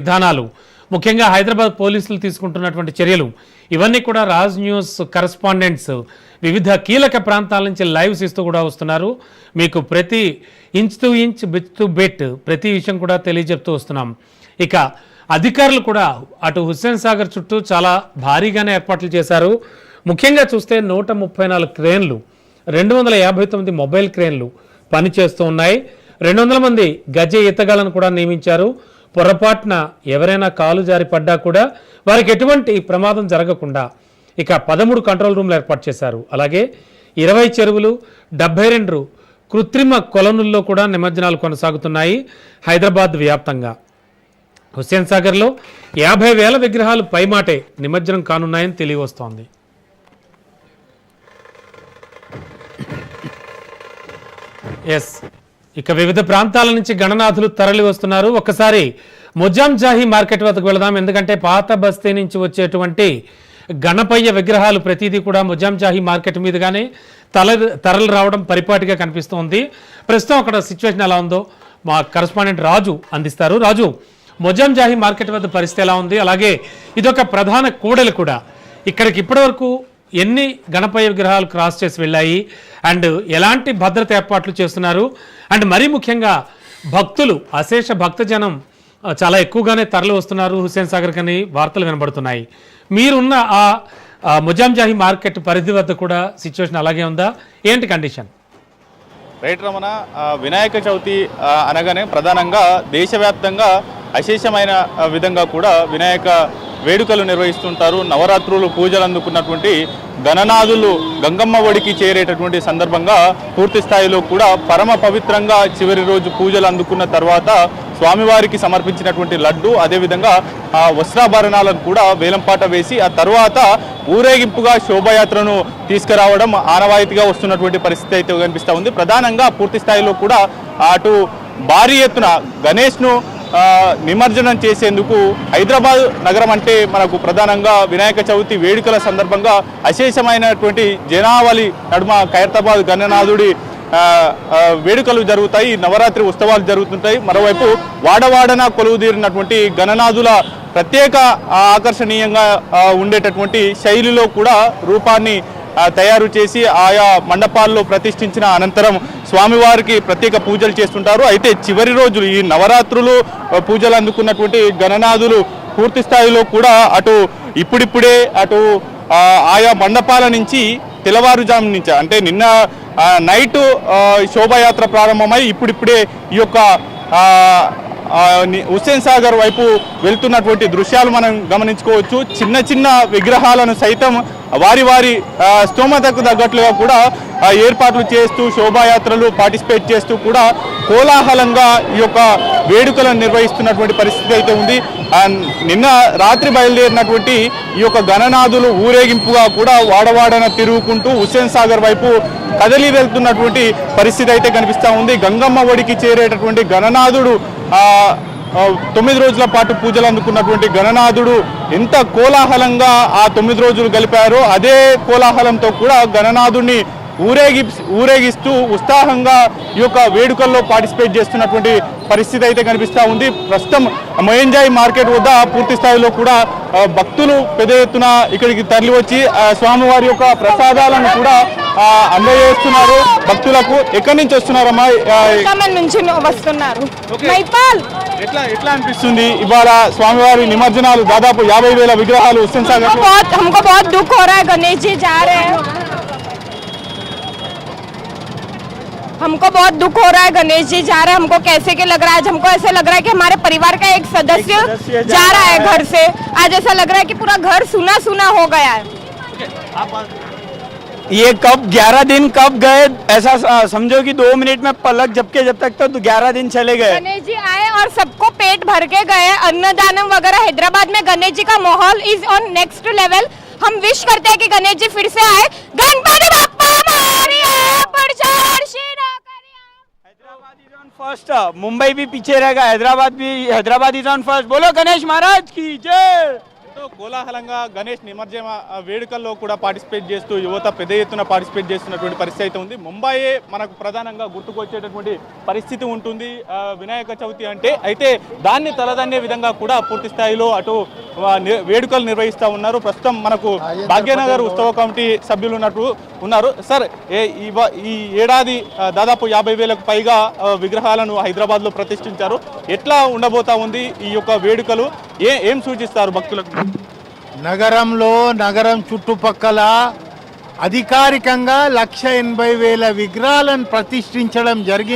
విధానాలు. ముఖ్యంగా హైదరాబాద్ పోలీసులు తీసుకుంటున్నటువంటి చర్యలు. ఇవన్నీ కూడా రాజ్ న్యూస్ కరస్పాండెంట్స్ వివిధ కీలక ప్రాంతాల నుంచి లైవ్స్ ఇస్తూ కూడా వస్తున్నారు. మీకు ప్రతి inch to inch bit to bit ప్రతి విషయం కూడా తెలియజెప్తూ వస్తున్నాం. ఇక అధికారులు కూడా అటు హుస్సేన్ సాగర్ చుట్టూ చాలా భారీగానే ఏర్పాట్లు చేశారు. ముఖ్యంగా చూస్తే నూట ముప్పై నాలుగు క్రేన్లు రెండు వందల యాభై తొమ్మిది మొబైల్ క్రేన్లు పనిచేస్తూ ఉన్నాయి. రెండు వందల మంది గజ ఈతగాళ్ళను కూడా నియమించారు. పొరపాటున ఎవరైనా కాలు జారి పడ్డా కూడా వారికి ఎటువంటి ప్రమాదం జరగకుండా ఇక పదమూడు కంట్రోల్ రూమ్లు ఏర్పాటు చేశారు. అలాగే ఇరవై చెరువులు డెబ్బై రెండు కృత్రిమ కొలనుల్లో కూడా నిమజ్జనాలు కొనసాగుతున్నాయి హైదరాబాద్ వ్యాప్తంగా. హుస్సేన్ సాగర్లో యాభై వేల విగ్రహాలు పైమాటే నిమజ్జనం కానున్నాయని తెలియవస్తోంది. ఎస్. ఇక వివిధ ప్రాంతాల నుంచి గణనాథులు తరలి వస్తున్నారు. ఒకసారి మొజాం జాహీ మార్కెట్ వద్దకు వెళదాం. ఎందుకంటే పాత బస్తీ నుంచి వచ్చేటువంటి గణపయ్య విగ్రహాలు ప్రతిదీ కూడా మొజాం జాహీ మార్కెట్ మీదుగానే తల తరలి రావడం పరిపాటిగా కనిపిస్తోంది. ప్రస్తుతం అక్కడ సిచ్యువేషన్ ఎలా ఉందో మా కరస్పాండెంట్ రాజు అందిస్తారు. రాజు మొజాం జాహీ మార్కెట్ వద్ద పరిస్థితి ఎలా ఉంది? అలాగే ఇదొక ప్రధాన కూడలి కూడా. ఇక్కడికి ఇప్పటివరకు ఎన్ని గణపయ్య విగ్రహాలు క్రాస్ చేసి వెళ్ళాయి అండ్ ఎలాంటి భద్రత ఏర్పాట్లు చేస్తున్నారు అండ్ మరీ ముఖ్యంగా భక్తులు అశేష భక్తజనం చాలా ఎక్కువగానే తరలి వస్తున్నారు హుస్సేన్ సాగర్ కని వార్తలు వినబడుతున్నాయి. మీరున్న ఆ ఆ మార్కెట్ పరిధి వద్ద కూడా సిచ్యువేషన్ అలాగే ఉందా? ఏంటి కండిషన్ రైట్ రమణ వినాయక చవితి అనగానే ప్రధానంగా దేశవ్యాప్తంగా అశేషమైన విధంగా కూడా వినాయక వేడుకలు నిర్వహిస్తుంటారు. నవరాత్రులు పూజలు అందుకున్నటువంటి గణనాథులు గంగమ్మ ఒడికి చేరేటటువంటి సందర్భంగా పూర్తి స్థాయిలో కూడా పరమ పవిత్రంగా చివరి రోజు పూజలు అందుకున్న తర్వాత స్వామివారికి సమర్పించినటువంటి లడ్డు అదేవిధంగా ఆ వస్త్రాభరణాలను కూడా వేలంపాట వేసి ఆ తర్వాత ఊరేగింపుగా శోభయాత్రను తీసుకురావడం ఆనవాయితీగా వస్తున్నటువంటి పరిస్థితి అయితే కనిపిస్తూ ఉంది. ప్రధానంగా పూర్తి స్థాయిలో కూడా అటు భారీ ఎత్తున గణేష్ను నిమజ్జనం చేసేందుకు హైదరాబాద్ నగరం అంటే మనకు ప్రధానంగా వినాయక చవితి వేడుకల సందర్భంగా అశేషమైనటువంటి జనావళి నడుమ ఖైరతాబాద్ గణనాథుడి వేడుకలు జరుగుతాయి నవరాత్రి ఉత్సవాలు జరుగుతుంటాయి. మరోవైపు వాడవాడన కొలువుదీరినటువంటి గణనాథుల ప్రత్యేక ఆకర్షణీయంగా ఉండేటటువంటి శైలిలో కూడా రూపాన్ని తయారు చేసి ఆయా మండపాల్లో ప్రతిష్ఠించిన అనంతరం స్వామివారికి ప్రత్యేక పూజలు చేస్తుంటారు. అయితే చివరి రోజులు ఈ నవరాత్రులు పూజలు అందుకున్నటువంటి గణనాథులు పూర్తి స్థాయిలో కూడా అటు ఇప్పుడిప్పుడే అటు ఆయా మండపాల నుంచి తెల్లవారుజాము నుంచి అంటే నిన్న నైటు నైట్ శోభాయాత్ర ప్రారంభమై ఇప్పుడిప్పుడే ఈ యొక్క హుస్సేన్ సాగర్ వైపు వెళ్తున్నటువంటి దృశ్యాలు మనం గమనించుకోవచ్చు. చిన్న చిన్న విగ్రహాలను సైతం వారి వారి స్తోమతకు తగ్గట్లుగా కూడా ఏర్పాట్లు చేస్తూ శోభాయాత్రలు పార్టిసిపేట్ చేస్తూ కూడా కోలాహలంగా ఈ యొక్క వేడుకలను నిర్వహిస్తున్నటువంటి పరిస్థితి అయితే ఉంది. నిన్న రాత్రి బయలుదేరినటువంటి ఈ యొక్క గణనాథులు ఊరేగింపుగా కూడా వాడవాడన తిరుగుకుంటూ హుస్సేన్ సాగర్ వైపు కదలి వెళ్తున్నటువంటి పరిస్థితి అయితే కనిపిస్తూ ఉంది. గంగమ్మ ఒడికి చేరేటటువంటి గణనాథుడు తొమ్మిది రోజుల పాటు పూజలు అందుకున్నటువంటి గణనాథుడు ఎంత కోలాహలంగా ఆ తొమ్మిది రోజులు గలిపారో అదే కోలాహలంతో కూడా గణనాథుడిని ఊరేగి ఊరేగిస్తూ ఉత్సాహంగా ఈ యొక్క వేడుకల్లో పార్టిసిపేట్ చేస్తున్నటువంటి పరిస్థితి అయితే కనిపిస్తూ ఉంది. ప్రస్తుతం మొయంజాయ్ మార్కెట్ వద్ద పూర్తి స్థాయిలో కూడా భక్తులు పెద్ద ఎత్తున ఇక్కడికి తరలి వచ్చి ఆ, స్వామివారి యొక్క ప్రసాదాలను కూడా ఆ, అందజేస్తున్నారు భక్తులకు ఎక్కడి నుంచి వస్తున్నారమ్మా ఆ, కమన్ నుంచి వస్తున్నారు మైపాల్ ఎట్లా ఎట్లా అనిపిస్తుంది ఇవాళ స్వామివారి నిమజ్జనాలు దాదాపు యాభై వేల విగ్రహాలు హుస్సేన్ हमको సాగర్ बहुत हमको बहुत दुख हो रहा है गणेश जी जा रहे हैं हमको बहुत दुख हो रहा है गणेश जी जा रहे हैं हमको कैसे के लग रहा है? आज हमको ऐसे लग रहा है कि हमारे परिवार का एक सदस्य सदस्य जा जा रहा है घर से। आज ऐसा लग रहा है कि पूरा घर सुना सुना हो गया है। ये कब 11 दिन कब गए? ऐसा समझो कि दो मिनट में पलक झपके जब तक तो 11 दिन चले गए। गणेश जी आए और सबको पेट भर के गए। अन्नदानम वगैरह हैदराबाद में गणेश जी का माहौल इज़ ऑन नेक्स्ट लेवल हम विश करते हैं कि गणेश जी फिर से आए। गणपति बाप्पा मोरया, प्रचार श्री नौकरिया। Hyderabad is on first Mumbai भी पीछे रहेगा हैदराबाद भी, हैदराबाद इज़ ऑन फ़र्स्ट बोलो गणेश महाराज की जय। పాటు కోలాహలంగా గణేష్ నిమజ్జన వేడుకల్లో కూడా పార్టిసిపేట్ చేస్తూ యువత పెద్ద ఎత్తున పార్టిసిపేట్ చేస్తున్నటువంటి పరిస్థితి అయితే ఉంది. ముంబాయే మనకు ప్రధానంగా గుర్తుకొచ్చేటటువంటి పరిస్థితి ఉంటుంది. వినాయక చవితి అంటే అయితే దాన్ని తలదన్నే విధంగా కూడా పూర్తి స్థాయిలో అటు వేడుకలు నిర్వహిస్తూ ఉన్నారు. ప్రస్తుతం మనకు భాగ్యనగర్ ఉత్సవ కమిటీ సభ్యులు ఉన్నట్టు ఉన్నారు. సార్ ఈ ఏడాది దాదాపు యాభై వేలకు పైగా విగ్రహాలను హైదరాబాద్లో ప్రతిష్ఠించారు. ఎట్లా ఉండబోతా ఉంది ఈ యొక్క వేడుకలు? ఏ ఏం సూచిస్తారు భక్తులకు? నగరంలో నగరం చుట్టుపక్కల అధికారికంగా లక్ష ఎనభై వేల విగ్రహాలను ప్రతిష్ఠించడం జరిగింది